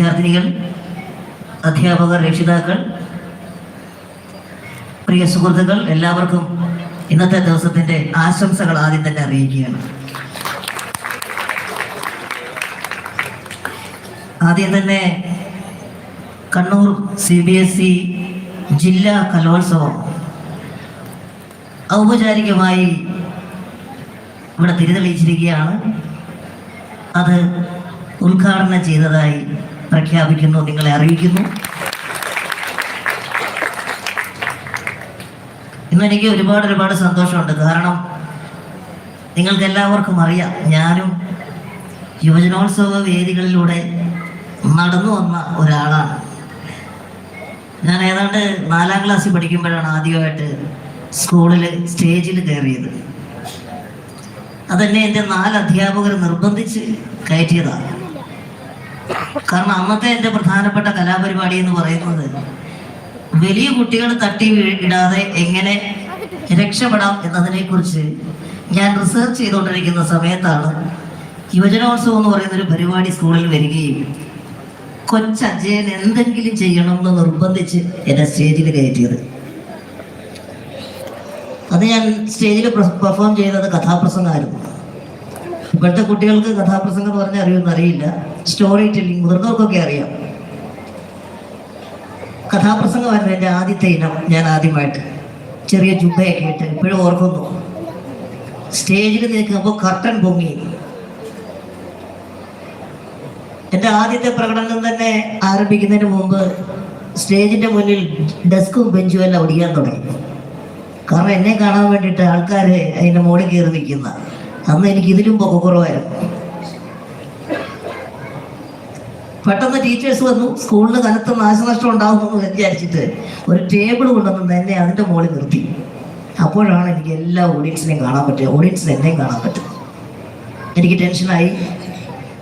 വിദ്യാർത്ഥിനികൾ അധ്യാപകർ രക്ഷിതാക്കൾ പ്രിയ സുഹൃത്തുക്കൾ എല്ലാവർക്കും ഇന്നത്തെ ദിവസത്തിന്റെ ആശംസകൾ ആദ്യം തന്നെ അറിയിക്കുകയാണ്. ആദ്യം തന്നെ Kannur C B S E ജില്ലാ കലോത്സവം ഔപചാരികമായി ഇവിടെ തിരിതെളിയിച്ചിരിക്കുകയാണ്. അത് ഉദ്ഘാടനം ചെയ്തതായി പ്രഖ്യാപിക്കുന്നു നിങ്ങളെ അറിയിക്കുന്നു. ഇന്ന് എനിക്ക് ഒരുപാട് ഒരുപാട് സന്തോഷമുണ്ട്. കാരണം നിങ്ങൾക്ക് എല്ലാവർക്കും അറിയാം ഞാനും യുവജനോത്സവ വേദികളിലൂടെ നടന്നു വന്ന ഒരാളാണ്. ഞാൻ ഏതാണ്ട് നാലാം ക്ലാസ്സിൽ പഠിക്കുമ്പോഴാണ് ആദ്യമായിട്ട് സ്കൂളിൽ സ്റ്റേജിൽ കയറിയത്. അതെന്നെ എന്റെ നാല് അധ്യാപകർ നിർബന്ധിച്ച് കയറ്റിയതാണ്. കാരണം അന്നത്തെ എന്റെ പ്രധാനപ്പെട്ട കലാപരിപാടി എന്ന് പറയുന്നത് വലിയ കുട്ടികൾ തട്ടി ഇടാതെ എങ്ങനെ രക്ഷപ്പെടാം എന്നതിനെ കുറിച്ച് ഞാൻ റിസർച്ച് ചെയ്തുകൊണ്ടിരിക്കുന്ന സമയത്താണ് യുവജനോത്സവം എന്ന് പറയുന്ന ഒരു പരിപാടി സ്കൂളിൽ വരികയും കൊച്ചജയൻ എന്തെങ്കിലും ചെയ്യണം എന്ന് നിർബന്ധിച്ച് എന്നെ സ്റ്റേജിൽ കയറ്റിയത്. അത് ഞാൻ സ്റ്റേജിൽ പെർഫോം ചെയ്തത് കഥാപ്രസംഗമായിരുന്നു. ഇപ്പോഴത്തെ കുട്ടികൾക്ക് കഥാപ്രസംഗം എന്ന് പറഞ്ഞാൽ അറിയുമെന്ന് അറിയില്ല. സ്റ്റോറി ടെല്ലിംഗ് മുതിർന്നവർക്കൊക്കെ അറിയാം. കഥാപ്രസംഗമായിരുന്നു എന്റെ ആദ്യത്തെ ഇനം ഞാൻ ആദ്യമായിട്ട്. ചെറിയ ജുബയൊക്കെ ഇട്ട് ഇപ്പോഴും ഓർക്കുന്നു. സ്റ്റേജിൽ നിൽക്കുമ്പോൾ കർട്ടൻ പൊങ്ങി. എന്റെ ആദ്യത്തെ പ്രകടനം തന്നെ ആരംഭിക്കുന്നതിന് മുമ്പ് സ്റ്റേജിന്റെ മുന്നിൽ ഡെസ്കും ബെഞ്ചും എല്ലാം ഒടിയാൻ തുടങ്ങി. കാരണം എന്നെ കാണാൻ വേണ്ടിയിട്ട് ആൾക്കാർ അതിന്റെ മുകളിൽ കയറി നിൽക്കുന്ന. അന്ന് എനിക്ക് ഇതിലും പൊക്കക്കുറവായിരുന്നു പെട്ടെന്ന് ടീച്ചേഴ്സ് വന്നു. സ്കൂളിന് കനത്ത നാശനഷ്ടം ഉണ്ടാകുമെന്ന് വിചാരിച്ചിട്ട് ഒരു ടേബിൾ കൊണ്ടുവന്ന് എന്നെ അതിന്റെ മുകളിൽ നിർത്തി. അപ്പോഴാണ് എനിക്ക് എല്ലാ ഓഡിയൻസിനെയും കാണാൻ പറ്റുക ഓഡിയൻസിന് എന്നെയും കാണാൻ പറ്റും. എനിക്ക് ടെൻഷനായി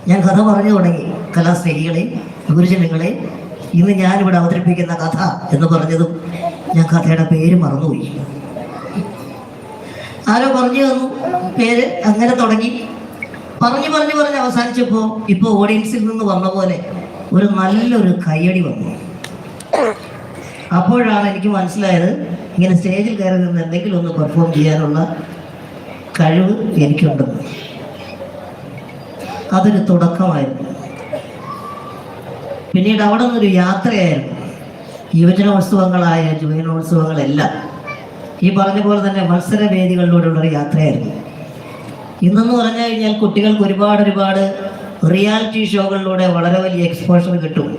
ഞാൻ കഥ പറഞ്ഞു തുടങ്ങി. കലാസ്നേഹികളെ ഗുരുജനങ്ങളെ ഇന്ന് ഞാനിവിടെ അവതരിപ്പിക്കുന്ന കഥ എന്ന് പറഞ്ഞതും ഞാൻ കഥയുടെ പേര് മറന്നുപോയി. ആരോ പറഞ്ഞു തന്നു. പേര് അങ്ങനെ തുടങ്ങി. പറഞ്ഞു പറഞ്ഞു പറഞ്ഞ് അവസാനിച്ചപ്പോൾ ഇപ്പോൾ ഓഡിയൻസിൽ നിന്ന് വന്ന പോലെ ഒരു നല്ലൊരു കയ്യടി വന്നു. അപ്പോഴാണ് എനിക്ക് മനസ്സിലായത് ഇങ്ങനെ സ്റ്റേജിൽ കയറി നിന്ന് എന്തെങ്കിലും ഒന്ന് പെർഫോം ചെയ്യാനുള്ള കഴിവ് എനിക്കുണ്ടെന്ന് അതൊരു തുടക്കമായിരുന്നു. പിന്നീട് അവിടെ നിന്നൊരു യാത്രയായിരുന്നു. യുവജനോത്സവങ്ങളായ യുവജനോത്സവങ്ങളെല്ലാം ഈ പറഞ്ഞ പോലെ തന്നെ മത്സരവേദികളിലൂടെയുള്ള ഒരു യാത്രയായിരുന്നു. ഇന്നെന്ന് പറഞ്ഞു കഴിഞ്ഞാൽ കുട്ടികൾക്ക് ഒരുപാട് ഒരുപാട് റിയാലിറ്റി ഷോകളിലൂടെ വളരെ വലിയ എക്സ്പോഷർ കിട്ടും.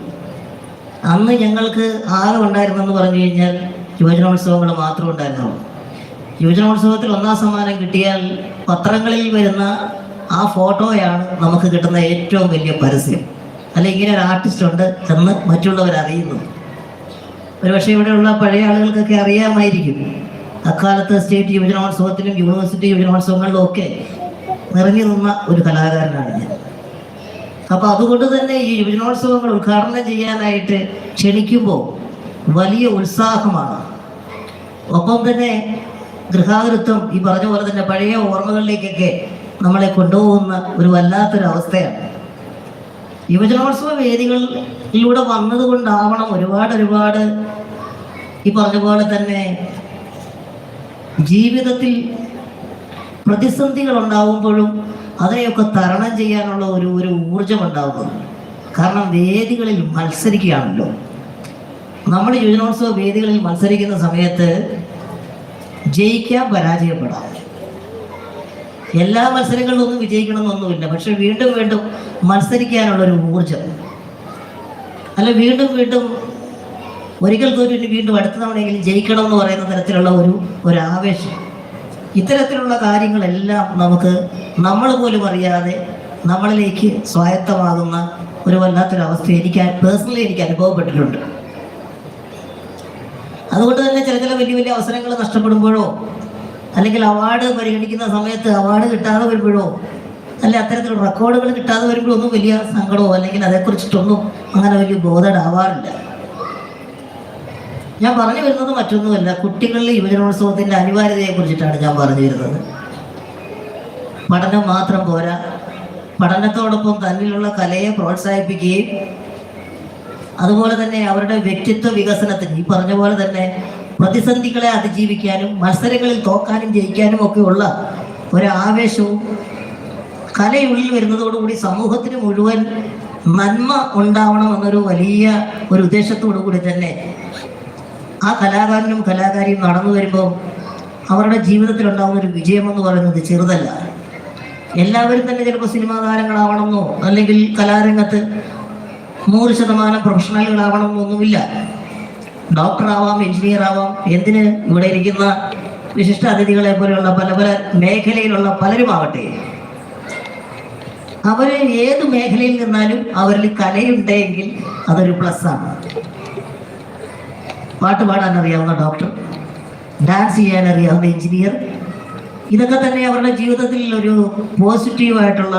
അന്ന് ഞങ്ങൾക്ക് ആകെ ഉണ്ടായിരുന്നെന്ന് പറഞ്ഞു കഴിഞ്ഞാൽ യുവജനോത്സവങ്ങൾ മാത്രം ഉണ്ടായിരുന്നുള്ളൂ. യുവജനോത്സവത്തിൽ ഒന്നാം സമ്മാനം കിട്ടിയാൽ പത്രങ്ങളിൽ വരുന്ന ആ ഫോട്ടോയാണ് നമുക്ക് കിട്ടുന്ന ഏറ്റവും വലിയ പരസ്യം. അല്ല ഇങ്ങനെ ഒരു ആർട്ടിസ്റ്റ് ഉണ്ട് എന്ന് മറ്റുള്ളവർ അറിയുന്നു. ഒരുപക്ഷെ ഇവിടെയുള്ള പഴയ ആളുകൾക്കൊക്കെ അറിയാമായിരിക്കും. അക്കാലത്ത് സ്റ്റേറ്റ് യുവജനോത്സവത്തിലും യൂണിവേഴ്സിറ്റി യുവജനോത്സവങ്ങളിലും ഒക്കെ നിറഞ്ഞു നിന്ന ഒരു കലാകാരനാണ് ഞാൻ. അപ്പൊ അതുകൊണ്ട് തന്നെ ഈ യുവജനോത്സവങ്ങൾ ഉദ്ഘാടനം ചെയ്യാനായിട്ട് ക്ഷണിക്കുമ്പോൾ വലിയ ഉത്സാഹമാണ്. ഒപ്പം തന്നെ ഗൃഹാതൃത്വം ഈ പറഞ്ഞ പോലെ തന്നെ പഴയ ഓർമ്മകളിലേക്കൊക്കെ നമ്മളെ കൊണ്ടുപോകുന്ന ഒരു വല്ലാത്തൊരു അവസ്ഥയാണ് യുവജനോത്സവ വേദികളിലൂടെ വന്നതുകൊണ്ടാവണം ഒരുപാട് ഒരുപാട് ഈ പറഞ്ഞ പോലെ തന്നെ ജീവിതത്തിൽ പ്രതിസന്ധികൾ ഉണ്ടാവുമ്പോഴും അതിനെയൊക്കെ തരണം ചെയ്യാനുള്ള ഒരു ഒരു ഊർജം ഉണ്ടാകുന്നത് കാരണം വേദികളിൽ മത്സരിക്കുകയാണല്ലോ. നമ്മൾ യുവജനോത്സവ വേദികളിൽ മത്സരിക്കുന്ന സമയത്ത് ജയിക്കാം പരാജയപ്പെടാം. എല്ലാ മത്സരങ്ങളിലൊന്നും വിജയിക്കണമെന്നൊന്നുമില്ല. പക്ഷെ വീണ്ടും വീണ്ടും മത്സരിക്കാനുള്ള ഒരു ഊർജം അല്ല വീണ്ടും വീണ്ടും ഒരിക്കൽ തോറ്റു വീണ്ടും അടുത്ത തവണയെങ്കിലും ജയിക്കണം എന്ന് പറയുന്ന തരത്തിലുള്ള ഒരു ഒരു ആവേശം. ഇത്തരത്തിലുള്ള കാര്യങ്ങളെല്ലാം നമുക്ക് നമ്മൾ പോലും അറിയാതെ നമ്മളിലേക്ക് സ്വായത്തമാകുന്ന ഒരു വല്ലാത്തൊരവസ്ഥ എനിക്ക് പേഴ്സണലി എനിക്ക് അനുഭവപ്പെട്ടിട്ടുണ്ട്. അതുകൊണ്ട് തന്നെ ചില ചില വലിയ വലിയ അവസരങ്ങൾ നഷ്ടപ്പെടുമ്പോഴോ അല്ലെങ്കിൽ അവാർഡ് പരിഗണിക്കുന്ന സമയത്ത് അവാർഡ് കിട്ടാതെ വരുമ്പോഴോ അല്ലെ അത്തരത്തിലുള്ള റെക്കോർഡുകൾ കിട്ടാതെ വരുമ്പോഴോ ഒന്നും വലിയ സങ്കടമോ അല്ലെങ്കിൽ അതേക്കുറിച്ചിട്ടൊന്നും അങ്ങനെ വലിയ ബോധടാവാറില്ല ഞാൻ പറഞ്ഞു വരുന്നത് മറ്റൊന്നുമല്ല. കുട്ടികളിലെ യുവജനോത്സവത്തിന്റെ അനിവാര്യതയെ കുറിച്ചിട്ടാണ് ഞാൻ പറഞ്ഞു വരുന്നത്. പഠനം മാത്രം പോരാ. പഠനത്തോടൊപ്പം തന്നിലുള്ള കലയെ പ്രോത്സാഹിപ്പിക്കുകയും അതുപോലെ തന്നെ അവരുടെ വ്യക്തിത്വ വികസനത്തിന് ഈ പറഞ്ഞ പോലെ തന്നെ പ്രതിസന്ധികളെ അതിജീവിക്കാനും മത്സരങ്ങളിൽ തോക്കാനും ജയിക്കാനും ഒക്കെ ഉള്ള ഒരു ആവേശവും കലയുള്ളിൽ വരുന്നതോടുകൂടി സമൂഹത്തിന് മുഴുവൻ നന്മ ഉണ്ടാവണം എന്നൊരു വലിയ ഒരു ഉദ്ദേശത്തോടു കൂടി തന്നെ ആ കലാകാരനും കലാകാരിയും നടന്നു വരുമ്പോൾ അവരുടെ ജീവിതത്തിൽ ഉണ്ടാകുന്ന ഒരു വിജയം എന്ന് പറയുന്നത് ചെറുതല്ല. എല്ലാവരും തന്നെ ചിലപ്പോൾ സിനിമാ താരങ്ങളാവണമെന്നോ അല്ലെങ്കിൽ കലാരംഗത്ത് നൂറ് ശതമാനം പ്രൊഫഷണലുകളാവണമെന്നൊന്നുമില്ല ഡോക്ടർ ആവാം എഞ്ചിനീയർ ആവാം എന്തിന് ഇവിടെ ഇരിക്കുന്ന വിശിഷ്ട അതിഥികളെ പോലെയുള്ള പല പല മേഖലയിലുള്ള പലരും ആവട്ടെ അവർ ഏത് മേഖലയിൽ നിന്നാലും അവരിൽ കലയുണ്ടെങ്കിൽ അതൊരു പ്ലസ് ആണ്. പാട്ട് പാടാൻ അറിയാവുന്ന ഡോക്ടർ ഡാൻസ് ചെയ്യാൻ അറിയാവുന്ന എഞ്ചിനീയർ ഇതൊക്കെ തന്നെ അവരുടെ ജീവിതത്തിൽ ഒരു പോസിറ്റീവായിട്ടുള്ള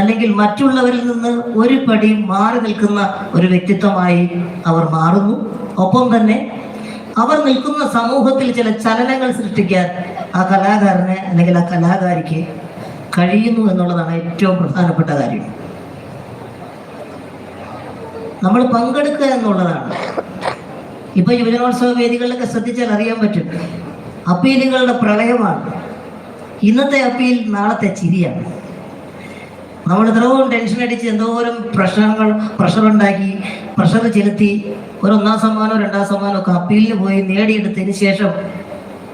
അല്ലെങ്കിൽ മറ്റുള്ളവരിൽ നിന്ന് ഒരു പടി മാറി നിൽക്കുന്ന ഒരു വ്യക്തിത്വമായി അവർ മാറുന്നു. ഒപ്പം തന്നെ അവർ നിൽക്കുന്ന സമൂഹത്തിൽ ചില ചലനങ്ങൾ സൃഷ്ടിക്കാൻ ആ കലാകാരന് അല്ലെങ്കിൽ ആ കലാകാരിക്ക് കഴിയുന്നു എന്നുള്ളതാണ് ഏറ്റവും പ്രധാനപ്പെട്ട കാര്യം. നമ്മൾ പങ്കെടുക്കുക എന്നുള്ളതാണ്. ഇപ്പൊ യുവജനോത്സവ വേദികളിലൊക്കെ ശ്രദ്ധിച്ചാൽ അറിയാൻ പറ്റും. അപ്പീലുകളുടെ പ്രളയമാണ്. ഇന്നത്തെ അപ്പീൽ നാളത്തെ ചിരിയാണ്. നമ്മൾ ഇത്രയും ടെൻഷൻ അടിച്ച് എന്തോരം പ്രശ്നങ്ങൾ പ്രഷർ ഉണ്ടാക്കി പ്രഷർ ചെലുത്തി ഒരു ഒന്നാം സമ്മാനോ രണ്ടാം സമ്മാനോ ഒക്കെ അപ്പീലിന് പോയി നേടിയെടുത്തതിന് ശേഷം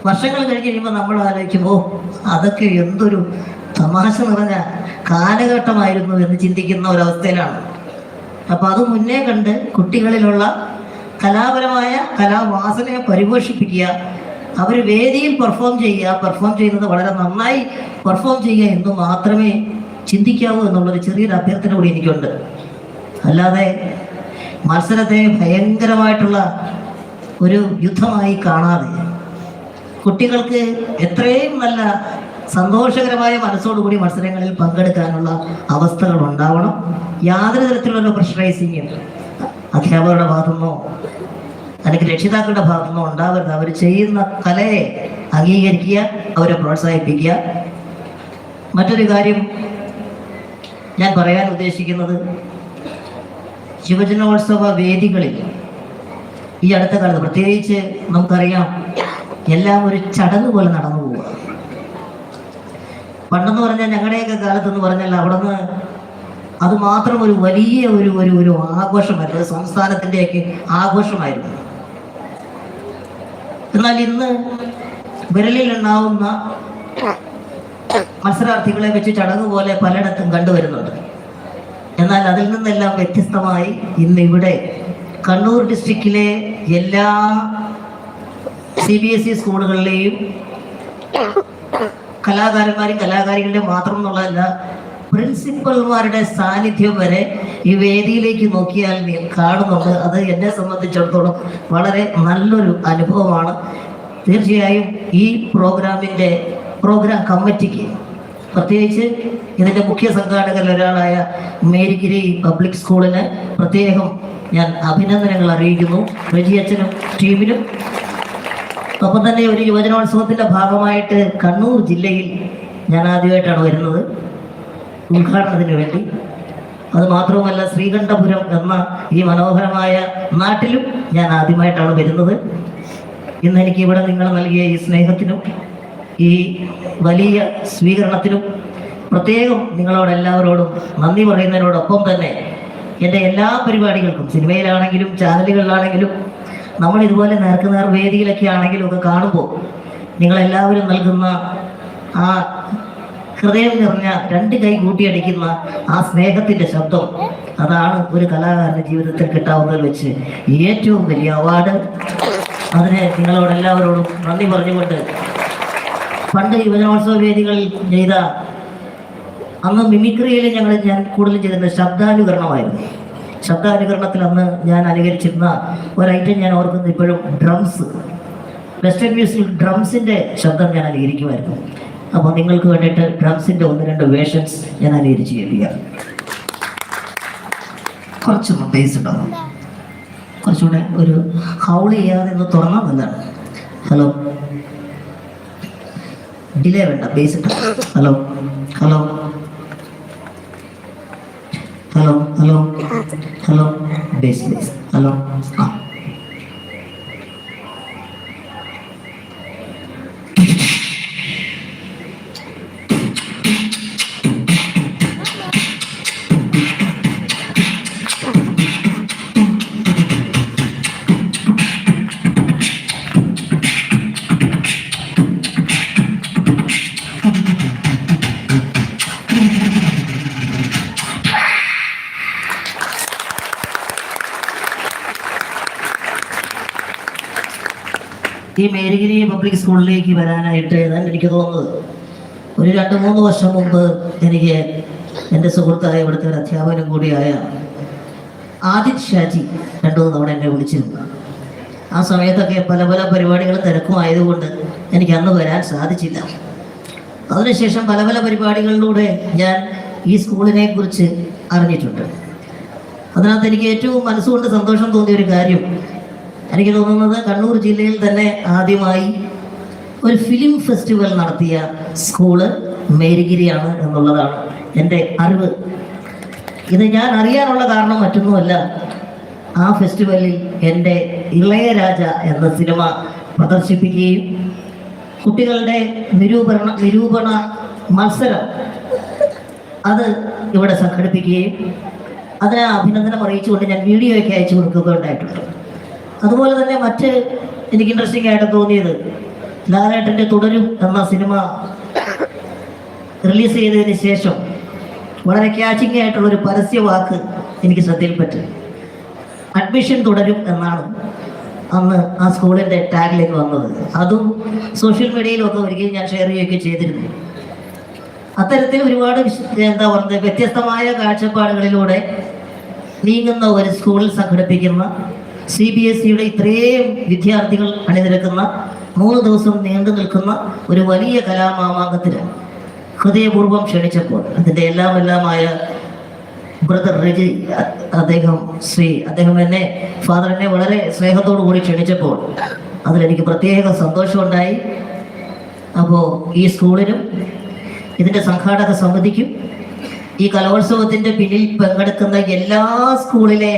വർഷങ്ങൾ കഴിഞ്ഞ് കഴിയുമ്പോൾ നമ്മൾ ആലോചിക്കുമ്പോൾ അതൊക്കെ എന്തൊരു തമാശ നിറഞ്ഞ കാലഘട്ടമായിരുന്നു എന്ന് ചിന്തിക്കുന്ന ഒരവസ്ഥയിലാണ്. അപ്പൊ അത് മുന്നേ കണ്ട് കുട്ടികളിലുള്ള കലാപരമായ കലാവാസനയെ പരിപോഷിപ്പിക്കുക. അവർ വേദിയിൽ പെർഫോം ചെയ്യുക. പെർഫോം ചെയ്യുന്നത് വളരെ നന്നായി പെർഫോം ചെയ്യുക എന്ന് മാത്രമേ ചിന്തിക്കാവൂ എന്നുള്ളൊരു ചെറിയൊരു അഭ്യർത്ഥന കൂടി എനിക്കുണ്ട്. അല്ലാതെ മത്സരത്തെ ഭയങ്കരമായിട്ടുള്ള ഒരു യുദ്ധമായി കാണാതെ കുട്ടികൾക്ക് എത്രയും നല്ല സന്തോഷകരമായ മനസ്സോടുകൂടി മത്സരങ്ങളിൽ പങ്കെടുക്കാനുള്ള അവസ്ഥകൾ ഉണ്ടാവണം. യാതൊരു തരത്തിലുള്ള പ്രഷറൈസിങ്ങും അധ്യാപകരുടെ ഭാഗത്തുനിന്നോ അല്ലെങ്കിൽ രക്ഷിതാക്കളുടെ ഭാഗത്തുനിന്നോ ഉണ്ടാവരുത് അവർ ചെയ്യുന്ന കലയെ അംഗീകരിക്കുക അവരെ പ്രോത്സാഹിപ്പിക്കുക. മറ്റൊരു കാര്യം ഞാൻ പറയാൻ ഉദ്ദേശിക്കുന്നത് യുവജനോത്സവ വേദികളിൽ ഈ അടുത്ത കാലത്ത് പ്രത്യേകിച്ച് നമുക്കറിയാം എല്ലാം ഒരു ചടങ്ങ് പോലെ നടന്നു പോവുക പണ്ടെന്ന് പറഞ്ഞാൽ ഞങ്ങളുടെയൊക്കെ കാലത്ത് എന്ന് പറഞ്ഞാൽ അവിടുന്ന് അത് മാത്രം ഒരു വലിയ ഒരു ഒരു ഒരു ആഘോഷമായിരുന്നു സംസ്ഥാനത്തിന്റെയൊക്കെ ആഘോഷമായിരുന്നു. എന്നാൽ ഇന്ന് വിരലിൽ ഉണ്ടാവുന്ന മത്സരാർത്ഥികളെ വെച്ച് ചടങ്ങ് പോലെ പലയിടത്തും കണ്ടുവരുന്നുണ്ട്. എന്നാൽ അതിൽ നിന്നെല്ലാം വ്യത്യസ്തമായി ഇന്ന് ഇവിടെ കണ്ണൂർ ഡിസ്ട്രിക്റ്റിലെ എല്ലാ സി ബി എസ് ഇ സ്കൂളുകളിലെയും കലാകാരന്മാരും കലാകാരികളുടെ മാത്രം എന്നുള്ളതല്ല പ്രിൻസിപ്പൽമാരുടെ സാന്നിധ്യം വരെ ഈ വേദിയിലേക്ക് നോക്കിയാൽ നീ കാണുന്നുണ്ട്. അത് എന്നെ സംബന്ധിച്ചിടത്തോളം വളരെ നല്ലൊരു അനുഭവമാണ്. തീർച്ചയായും ഈ പ്രോഗ്രാമിന്റെ പ്രോഗ്രാം കമ്മിറ്റിക്ക് പ്രത്യേകിച്ച് ഇതിന്റെ മുഖ്യ സംഘാടകരിൽ ഒരാളായ മേരിഗിരി പബ്ലിക് സ്കൂളിന് പ്രത്യേകം ഞാൻ അഭിനന്ദനങ്ങൾ അറിയിക്കുന്നു. റെജിയച്ചനും ടീമിനും ഒപ്പം തന്നെ ഒരു യുവജനോത്സവത്തിന്റെ ഭാഗമായിട്ട് കണ്ണൂർ ജില്ലയിൽ ഞാൻ ആദ്യമായിട്ടാണ് വരുന്നത്. ഉദ്ഘാടനത്തിന് വേണ്ടി. അത് മാത്രവുമല്ല ശ്രീകണ്ഠപുരം എന്ന ഈ മനോഹരമായ നാട്ടിലും ഞാൻ ആദ്യമായിട്ടാണ് വരുന്നത്. ഇന്ന് എനിക്ക് ഇവിടെ നിങ്ങൾ നൽകിയ ഈ സ്നേഹത്തിനും ഈ വലിയ സ്വീകരണത്തിനും പ്രത്യേകം നിങ്ങളോട് എല്ലാവരോടും നന്ദി പറയുന്നതിനോടൊപ്പം തന്നെ എന്റെ എല്ലാ പരിപാടികൾക്കും സിനിമയിലാണെങ്കിലും ചാനലുകളിലാണെങ്കിലും നമ്മൾ ഇതുപോലെ നേർക്ക് നേർ വേദിയിലൊക്കെ ആണെങ്കിലും ഒക്കെ കാണുമ്പോൾ നിങ്ങളെല്ലാവരും നൽകുന്ന ആ ഹൃദയം നിറഞ്ഞ രണ്ട് കൈ കൂട്ടിയടിക്കുന്ന ആ സ്നേഹത്തിന്റെ ശബ്ദം അതാണ് ഒരു കലാകാരന്റെ ജീവിതത്തിൽ കിട്ടാവുന്നതിൽ വെച്ച് ഏറ്റവും വലിയ അവാർഡ് അതിന് നിങ്ങളോട് എല്ലാവരോടും നന്ദി പറഞ്ഞുകൊണ്ട് പണ്ട് യുവജനോത്സവ വേദികളിൽ ചെയ്ത അന്ന് മിമിക്രിയിൽ ഞങ്ങൾ ഞാൻ കൂടുതലും ചെയ്തിരുന്നത് ശബ്ദാനുകരണമായിരുന്നു. ശബ്ദാനുകരണത്തിൽ അന്ന് ഞാൻ അനുകരിച്ചിരുന്ന ഒരു ഐറ്റം ഞാൻ ഓർക്കുന്നത് ഇപ്പോഴും ഡ്രംസ് വെസ്റ്റേൺ മ്യൂസിക് ഡ്രംസിന്റെ ശബ്ദം ഞാൻ അനുകരിക്കുമായിരുന്നു. അപ്പോൾ നിങ്ങൾക്ക് വേണ്ടിയിട്ട് ഡ്രംസിന്റെ ഒന്ന് രണ്ട് വേഷൻസ് ഞാൻ അനുകരിച്ച് കേൾപ്പിക്കാം. കുറച്ച് ബേസ് ഉണ്ടാവും കുറച്ചുകൂടെ ഒരു ഹൗൾ ചെയ്യാതെ ഒന്ന് തുറന്നാൽ നല്ലതാണ് ഹലോ. ഡിലേ വേണ്ട base hello. Hello. Hello hello. Hello. Base base hello. ആ. മേരിഗിരി പബ്ലിക് സ്കൂളിലേക്ക് വരാനായിട്ട് ഏതാണ്ട് എനിക്ക് തോന്നുന്നത്. ഒരു രണ്ട് മൂന്ന് വർഷം മുമ്പ് എനിക്ക് എന്റെ സുഹൃത്തായ ഇവിടുത്തെ ഒരു അധ്യാപകനും കൂടിയായ ആദിത് ഷാജി രണ്ടു മൂന്ന് തവണ എന്നെ വിളിച്ചിരുന്നു. ആ സമയത്തൊക്കെ പല പല പരിപാടികളും തിരക്കും ആയതുകൊണ്ട് എനിക്ക് അന്ന് വരാൻ സാധിച്ചില്ല. അതിനുശേഷം പല പല പരിപാടികളിലൂടെ ഞാൻ ഈ സ്കൂളിനെ കുറിച്ച് അറിഞ്ഞിട്ടുണ്ട്. അതിനകത്ത് എനിക്ക് ഏറ്റവും മനസ്സുകൊണ്ട് സന്തോഷം തോന്നിയ ഒരു കാര്യം എനിക്ക് തോന്നുന്നത് കണ്ണൂർ ജില്ലയിൽ തന്നെ ആദ്യമായി ഒരു ഫിലിം ഫെസ്റ്റിവൽ നടത്തിയ സ്കൂൾ മേരിഗിരിയാണ് എന്നുള്ളതാണ് എന്റെ അറിവ്. ഇത് ഞാൻ അറിയാനുള്ള കാരണം മറ്റൊന്നുമല്ല. ആ ഫെസ്റ്റിവലിൽ എന്റെ ഇളയരാജ എന്ന സിനിമ പ്രദർശിപ്പിക്കുകയും കുട്ടികളുടെ നിരൂപണ നിരൂപണ മത്സരം അത് ഇവിടെ സംഘടിപ്പിക്കുകയും അതിനെ അഭിനന്ദനം അറിയിച്ചുകൊണ്ട് ഞാൻ വീഡിയോയൊക്കെ അയച്ചു കൊടുക്കുകയുണ്ടായിട്ടുണ്ട്. അതുപോലെ തന്നെ മറ്റ് എനിക്ക് ഇൻട്രസ്റ്റിംഗ് ആയിട്ട് തോന്നിയത് ലാലേട്ടന്റെ തുടരും എന്ന സിനിമ റിലീസ് ചെയ്തതിന് ശേഷം വളരെ ക്യാച്ചിങ് ആയിട്ടുള്ള ഒരു പരസ്യ വാക്ക് എനിക്ക് ശ്രദ്ധയിൽപ്പെട്ടു. അഡ്മിഷൻ തുടരും എന്നാണ് അന്ന് ആ സ്കൂളിന്റെ ടാഗിലേക്ക് വന്നത്. അതും സോഷ്യൽ മീഡിയയിലൊക്കെ ഒരിക്കലും ഞാൻ ഷെയർ ചെയ്യുകയൊക്കെ ചെയ്തിരുന്നു. അത്തരത്തിൽ ഒരുപാട് എന്താ പറയുന്നത് വ്യത്യസ്തമായ കാഴ്ചപ്പാടുകളിലൂടെ നീങ്ങുന്ന ഒരു സ്കൂളിൽ സംഘടിപ്പിക്കുന്ന സി ബി എസ് സിയുടെ ഇത്രയും വിദ്യാർത്ഥികൾ അണിനിരക്കുന്ന മൂന്ന് ദിവസം നീണ്ടു നിൽക്കുന്ന ഒരു വലിയ കലാമാമാങ്കത്തിന് ഹൃദയപൂർവം ക്ഷണിച്ചപ്പോൾ അതിന്റെ എല്ലാം എല്ലാമായ ബ്രദർ രജി അദ്ദേഹം ശ്രീ അദ്ദേഹം എന്നെ ഫാദർ എന്നെ വളരെ സ്നേഹത്തോടു കൂടി ക്ഷണിച്ചപ്പോൾ അതിലെനിക്ക് പ്രത്യേക സന്തോഷമുണ്ടായി. അപ്പോൾ ഈ സ്കൂളിനും ഇതിന്റെ സംഘാടക സമിതിക്കും ഈ കലോത്സവത്തിന്റെ പിന്നിൽ പങ്കെടുക്കുന്ന എല്ലാ സ്കൂളിലെ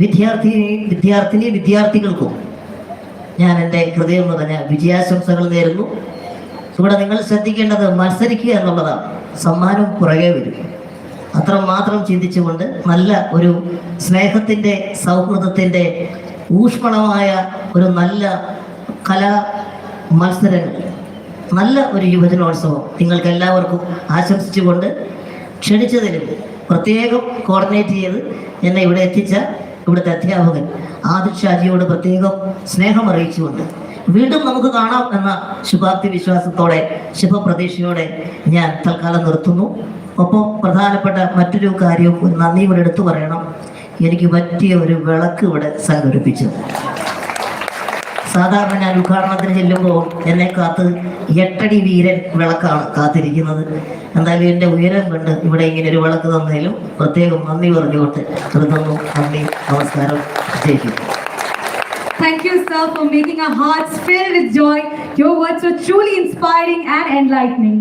വിദ്യാർത്ഥി വിദ്യാർത്ഥിനി വിദ്യാർത്ഥികൾക്കും ഞാൻ എന്റെ ഹൃദയം നിറഞ്ഞ വിജയാശംസകൾ നേരുന്നു. ഇവിടെ നിങ്ങൾ ശ്രദ്ധിക്കേണ്ടത് മത്സരിക്കുക എന്നുള്ളതാണ്. സമ്മാനം പുറകെ വരും. അത്ര മാത്രം ചിന്തിച്ചുകൊണ്ട് നല്ല ഒരു സ്നേഹത്തിന്റെ സൗഹൃദത്തിന്റെ ഊഷ്മളമായ ഒരു നല്ല കലാ മത്സരങ്ങൾ നല്ല ഒരു യുവജനോത്സവം നിങ്ങൾക്ക് എല്ലാവർക്കും ആശംസിച്ചുകൊണ്ട് ക്ഷണിച്ചതിലും പ്രത്യേകം കോർഡിനേറ്റ് ചെയ്ത് എന്നെ ഇവിടെ എത്തിച്ച ഇവിടുത്തെ അധ്യാപകൻ ആദിത് ഷാജിയോട് പ്രത്യേകം സ്നേഹം അറിയിച്ചുകൊണ്ട് വീണ്ടും നമുക്ക് കാണാം എന്ന ശുഭാപ്തി വിശ്വാസത്തോടെ ശുഭപ്രതീക്ഷയോടെ ഞാൻ തൽക്കാലം നിർത്തുന്നു. ഒപ്പം പ്രധാനപ്പെട്ട മറ്റൊരു കാര്യവും നന്ദി ഇവിടെ എടുത്തു പറയണം. എനിക്ക് പറ്റിയ ഒരു വിളക്ക് ഇവിടെ സംഘടിപ്പിച്ചു. സാധാരണ ഞാൻ ഉദ്ഘാടനത്തിന് ചെല്ലുമ്പോൾ എന്നെ കാത്ത് എട്ടടി വീരൻ വിളക്കാണ് കാത്തിരിക്കുന്നത് എന്തായാലും എന്റെ ഉയരം കണ്ട് ഇവിടെ ഇങ്ങനെ ഒരു വിളക്ക് തന്നതിലും പ്രത്യേകം നന്ദി പറഞ്ഞുകൊണ്ട് നിർത്തുന്നു നന്ദി നമസ്കാരം ജയിക്കും Thank you, sir, for making our hearts filled with joy. Your words were truly inspiring and enlightening.